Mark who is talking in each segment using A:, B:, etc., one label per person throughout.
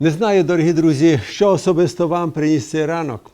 A: Не знаю, дорогі друзі, що особисто вам приніс цей ранок,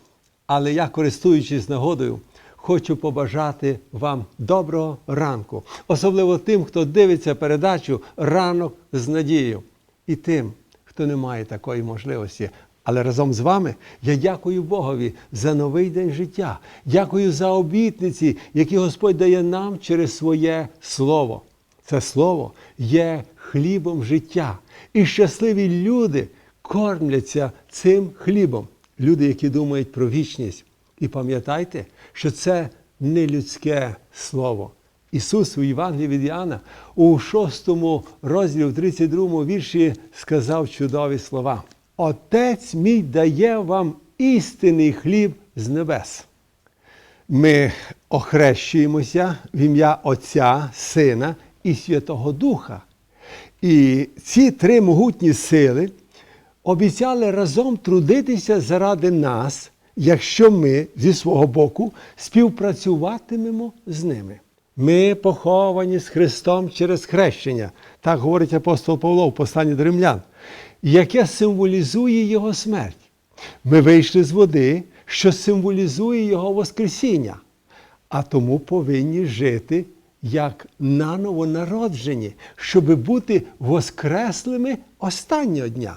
A: але я, користуючись нагодою, хочу побажати вам доброго ранку, особливо тим, хто дивиться передачу ранок з надією, і тим, хто не має такої можливості. Але разом з вами я дякую Богові за новий день життя. Дякую за обітниці, які Господь дає нам через своє слово. Це слово є хлібом життя. І щасливі люди кормляться цим хлібом. Люди, які думають про вічність. І пам'ятайте, що це не людське слово. Ісус у Євангелії від Іоанна у 6 розділі, в 32 вірші сказав чудові слова. Отець мій дає вам істинний хліб з небес. Ми охрещуємося в ім'я Отця, Сина і Святого Духа. І ці три могутні сили обіцяли разом трудитися заради нас, якщо ми зі свого боку співпрацюватимемо з ними. Ми поховані з Христом через хрещення, так говорить апостол Павло в посланні до римлян, яке символізує Його смерть. Ми вийшли з води, що символізує Його Воскресіння, а тому повинні жити як наново народжені, щоб бути воскреслими останнього дня.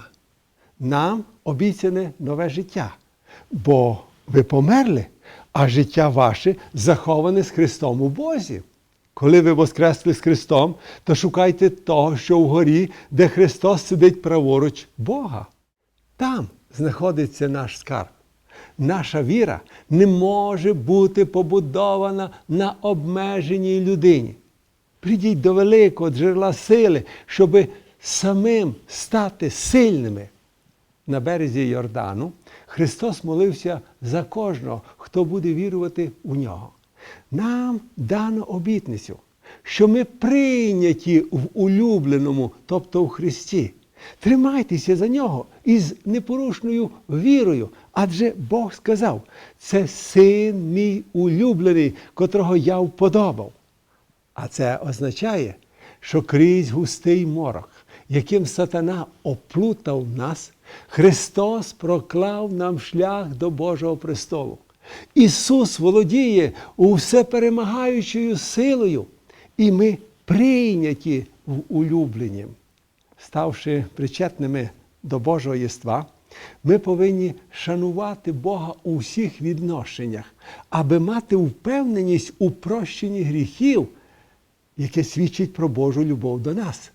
A: Нам обіцяне нове життя, бо ви померли, а життя ваше заховане з Христом у Бозі. Коли ви воскресли з Христом, то шукайте того, що вгорі, де Христос сидить праворуч Бога. Там знаходиться наш скарб. Наша віра не може бути побудована на обмеженій людині. Прийдіть до великого джерела сили, щоб самим стати сильними. На березі Йордану Христос молився за кожного, хто буде вірувати у нього. Нам дано обітницю, що ми прийняті в улюбленому, тобто в Христі. Тримайтеся за нього із непорушною вірою, адже Бог сказав: це син мій улюблений, котрого я вподобав. А це означає, що крізь густий морок, яким сатана оплутав нас, Христос проклав нам шлях до Божого престолу. Ісус володіє усе перемагаючою силою, і ми прийняті в улюблені. Ставши причетними до Божого єства, ми повинні шанувати Бога у всіх відношеннях, аби мати впевненість у прощенні гріхів, яке свідчить про Божу любов до нас.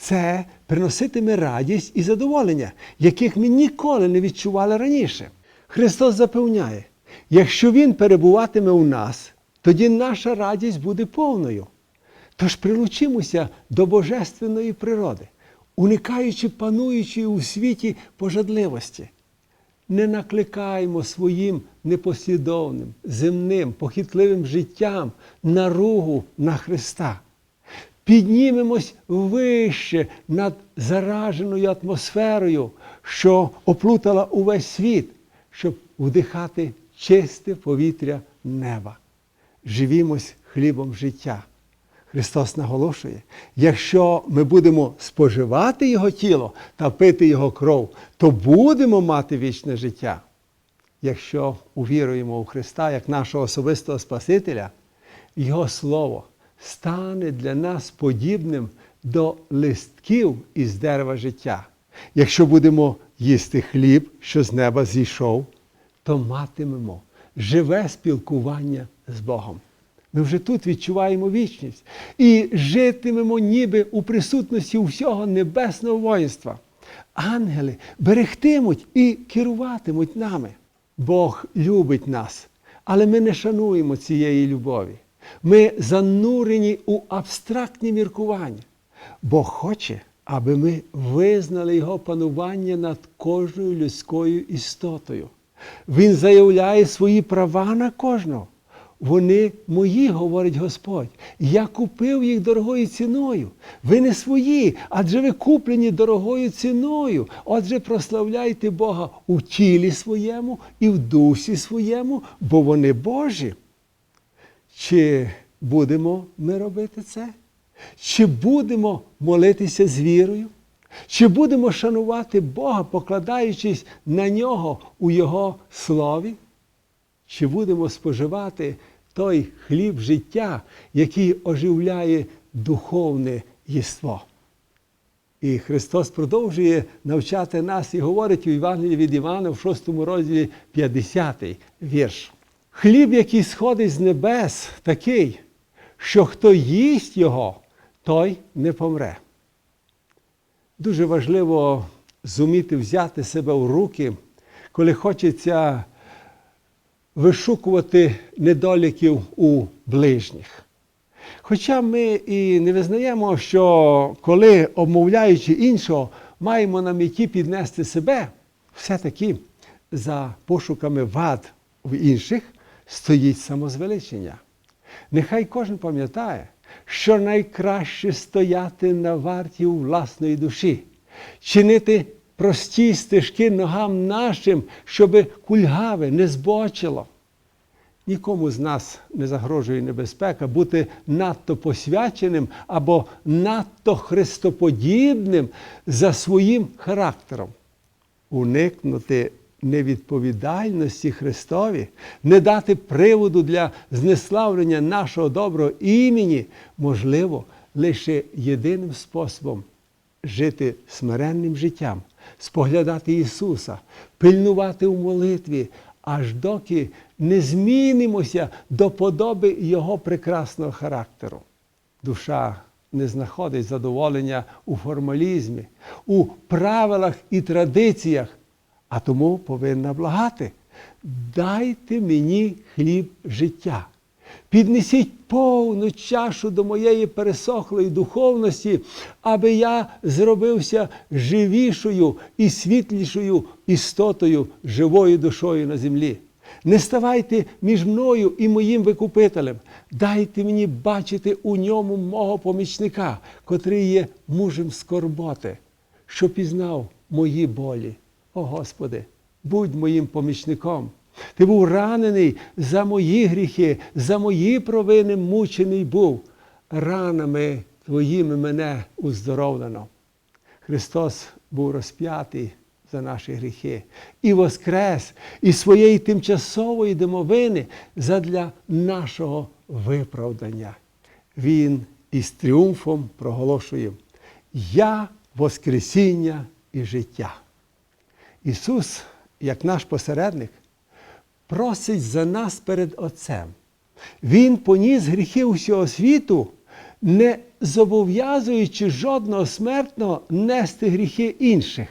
A: Це приноситиме радість і задоволення, яких ми ніколи не відчували раніше. Христос запевняє, якщо Він перебуватиме у нас, тоді наша радість буде повною. Тож прилучимося до божественної природи, уникаючи пануючої у світі пожадливості. Не накликаємо своїм непослідовним, земним, похитливим життям наругу на Христа. Піднімемось вище над зараженою атмосферою, що оплутала увесь світ, щоб вдихати чисте повітря неба. Живімось хлібом життя. Христос наголошує, якщо ми будемо споживати Його тіло та пити Його кров, то будемо мати вічне життя. Якщо увіруємо у Христа як нашого особистого Спасителя, Його Слово стане для нас подібним до листків із дерева життя. Якщо будемо їсти хліб, що з неба зійшов, то матимемо живе спілкування з Богом. Ми вже тут відчуваємо вічність і житимемо ніби у присутності всього небесного воїнства. Ангели берегтимуть і керуватимуть нами. Бог любить нас, але ми не шануємо цієї любові. Ми занурені у абстрактні міркування. Бог хоче, аби ми визнали Його панування над кожною людською істотою. Він заявляє свої права на кожного. Вони мої, говорить Господь. Я купив їх дорогою ціною. Ви не свої, адже ви куплені дорогою ціною. Отже, прославляйте Бога у тілі своєму і в дусі своєму, бо вони Божі. Чи будемо ми робити це? Чи будемо молитися з вірою? Чи будемо шанувати Бога, покладаючись на нього у Його слові? Чи будемо споживати той хліб життя, який оживляє духовне єство? І Христос продовжує навчати нас і говорить у Євангелії від Івана в 6 розділі 50 вірш. Хліб, який сходить з небес, такий, що хто їсть його, той не помре. Дуже важливо зуміти взяти себе в руки, коли хочеться вишукувати недоліків у ближніх. Хоча ми і не визнаємо, що коли, обмовляючи іншого, маємо на меті піднести себе, все-таки за пошуками вад в інших стоїть самозвеличення. Нехай кожен пам'ятає, що найкраще стояти на варті у власної душі, чинити прості стежки ногам нашим, щоби кульгаве не збочило. Нікому з нас не загрожує небезпека бути надто посвяченим або надто христоподібним за своїм характером. Уникнути невідповідальності Христові, не дати приводу для знеславлення нашого доброго імені, можливо, лише єдиним способом жити смиренним життям, споглядати Ісуса, пильнувати у молитві, аж доки не змінимося до подоби Його прекрасного характеру. Душа не знаходить задоволення у формалізмі, у правилах і традиціях, а тому повинна благати. Дайте мені хліб життя. Піднесіть повну чашу до моєї пересохлої духовності, аби я зробився живішою і світлішою істотою, живою душою на землі. Не ставайте між мною і моїм викупителем. Дайте мені бачити у ньому мого помічника, котрий є мужем скорботи, що пізнав мої болі. О Господи, будь моїм помічником. Ти був ранений за мої гріхи, за мої провини мучений був. Ранами Твоїми мене уздоровлено. Христос був розп'ятий за наші гріхи і воскрес із своєї тимчасової домовини задля нашого виправдання. Він із тріумфом проголошує: Я Воскресіння і життя. Ісус, як наш посередник, просить за нас перед Отцем. Він поніс гріхи усього світу, не зобов'язуючи жодного смертного нести гріхи інших.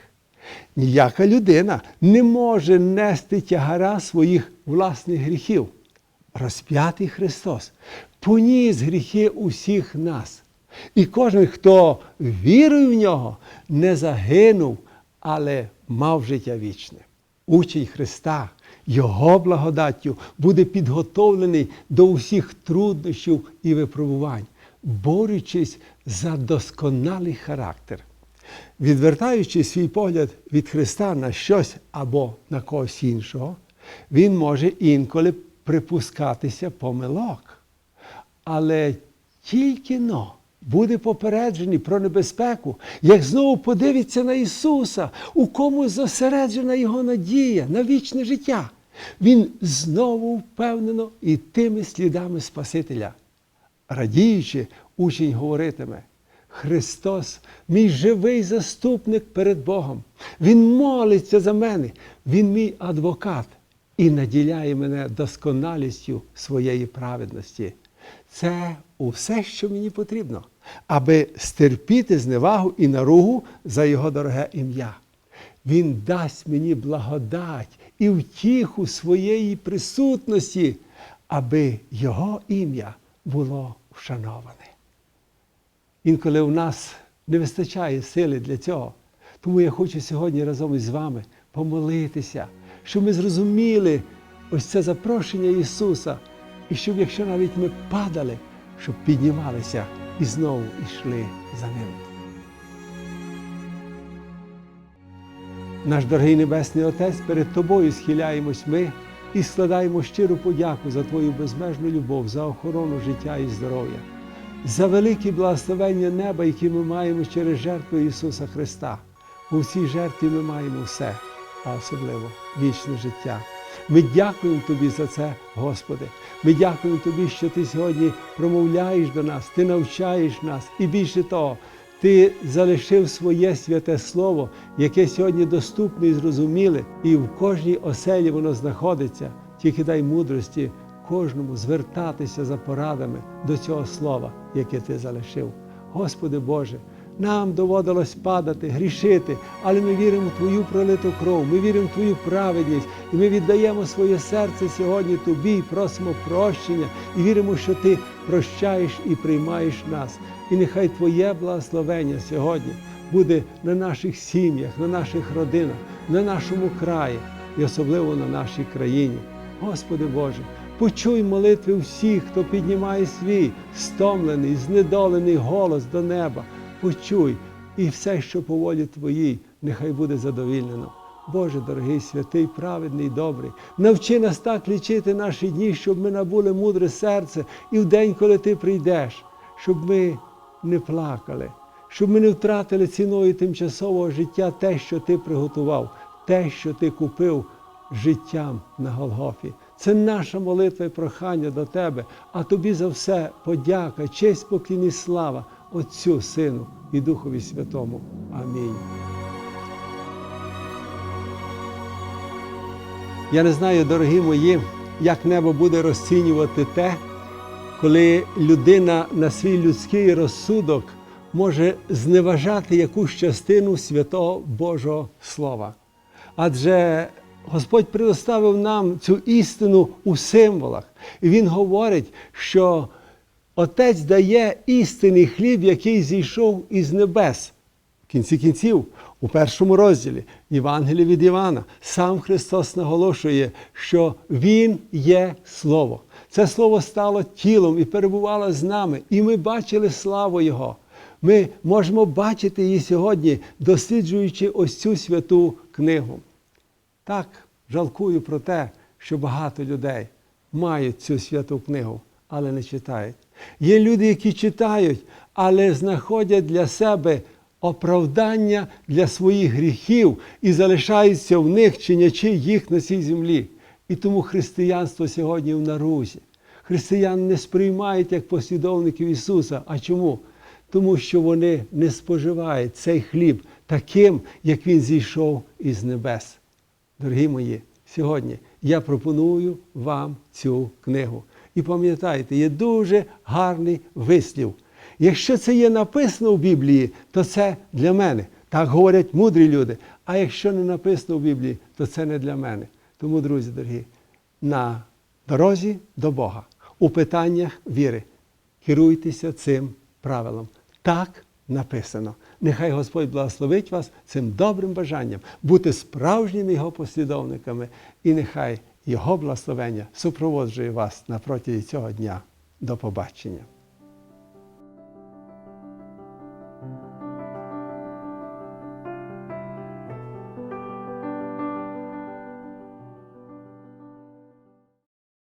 A: Ніяка людина не може нести тягара своїх власних гріхів. Розп'ятий Христос поніс гріхи усіх нас. І кожен, хто вірує в нього, не загинув, але мав життя вічне. Учень Христа, Його благодаттю буде підготовлений до усіх труднощів і випробувань, борючись за досконалий характер. Відвертаючи свій погляд від Христа на щось або на когось іншого, він може інколи припускатися помилок. Але тільки но буде попереджений про небезпеку, як знову подивиться на Ісуса, у кому зосереджена Його надія на вічне життя. Він знову впевнено ітиме слідами Спасителя. Радіючи, учень говоритиме. Христос, мій живий заступник перед Богом. Він молиться за мене, Він мій адвокат і наділяє мене досконалістю своєї праведності. Це усе, що мені потрібно, аби стерпіти зневагу і наругу за Його дороге ім'я. Він дасть мені благодать і втіху своєї присутності, аби Його ім'я було вшановане. Інколи у нас не вистачає сили для цього. Тому я хочу сьогодні разом із вами помолитися, щоб ми зрозуміли ось це запрошення Ісуса, і щоб, якщо навіть ми падали, щоб піднімалися і знову йшли за Ним. Наш дорогий Небесний Отець, перед Тобою схиляємось ми і складаємо щиру подяку за Твою безмежну любов, за охорону життя і здоров'я. за великі благословення неба, які ми маємо через жертву Ісуса Христа. У цій жертві ми маємо все, а особливо вічне життя. Ми дякуємо Тобі за це, Господи. Ми дякуємо Тобі, що Ти сьогодні промовляєш до нас, Ти навчаєш нас. І більше того, Ти залишив своє святе Слово, яке сьогодні доступне і зрозуміле, і в кожній оселі воно знаходиться. Тільки дай мудрості кожному звертатися за порадами до цього слова, яке ти залишив. Господи Боже, нам доводилось падати, грішити, але ми віримо в Твою пролиту кров, ми віримо в Твою праведність, і ми віддаємо своє серце сьогодні Тобі і просимо прощення, і віримо, що Ти прощаєш і приймаєш нас. І нехай Твоє благословення сьогодні буде на наших сім'ях, на наших родинах, на нашому краї і особливо на нашій країні. Господи Боже, почуй молитви всіх, хто піднімає свій стомлений, знедолений голос до неба. Почуй, і все, що по волі Твоїй, нехай буде задовільнено. Боже дорогий, святий, праведний, добрий, навчи нас так лічити наші дні, щоб ми набули мудре серце і в день, коли Ти прийдеш, щоб ми не плакали, щоб ми не втратили ціною тимчасового життя те, що Ти приготував, те, що Ти купив життям на Голгофі. Це наша молитва і прохання до Тебе, а Тобі за все подяка, честь, поклін слава Отцю, Сину і Духові Святому. Амінь. Я не знаю, дорогі мої, як небо буде розцінювати те, коли людина на свій людський розсудок може зневажати якусь частину святого Божого Слова. Адже Господь предоставив нам цю істину у символах. І Він говорить, що Отець дає істинний хліб, який зійшов із небес. В кінці кінців, у першому розділі Євангелія від Івана, сам Христос наголошує, що Він є Слово. Це Слово стало тілом і перебувало з нами, і ми бачили славу Його. Ми можемо бачити її сьогодні, досліджуючи ось цю святу книгу. Так, жалкую про те, що багато людей мають цю святу книгу, але не читають. Є люди, які читають, але знаходять для себе оправдання для своїх гріхів і залишаються в них, чинячи їх на цій землі. І тому християнство сьогодні в нарузі. Християн не сприймають як послідовників Ісуса. А чому? Тому що вони не споживають цей хліб таким, як Він зійшов із небес. Дорогі мої, сьогодні я пропоную вам цю книгу. І пам'ятайте, є дуже гарний вислів. Якщо це є написано в Біблії, то це для мене. Так говорять мудрі люди. А якщо не написано в Біблії, то це не для мене. Тому, друзі дорогі, на дорозі до Бога, у питаннях віри, керуйтеся цим правилом. Так написано. Нехай Господь благословить вас цим добрим бажанням бути справжніми Його послідовниками, і нехай Його благословення супроводжує вас на протязі цього дня. До побачення.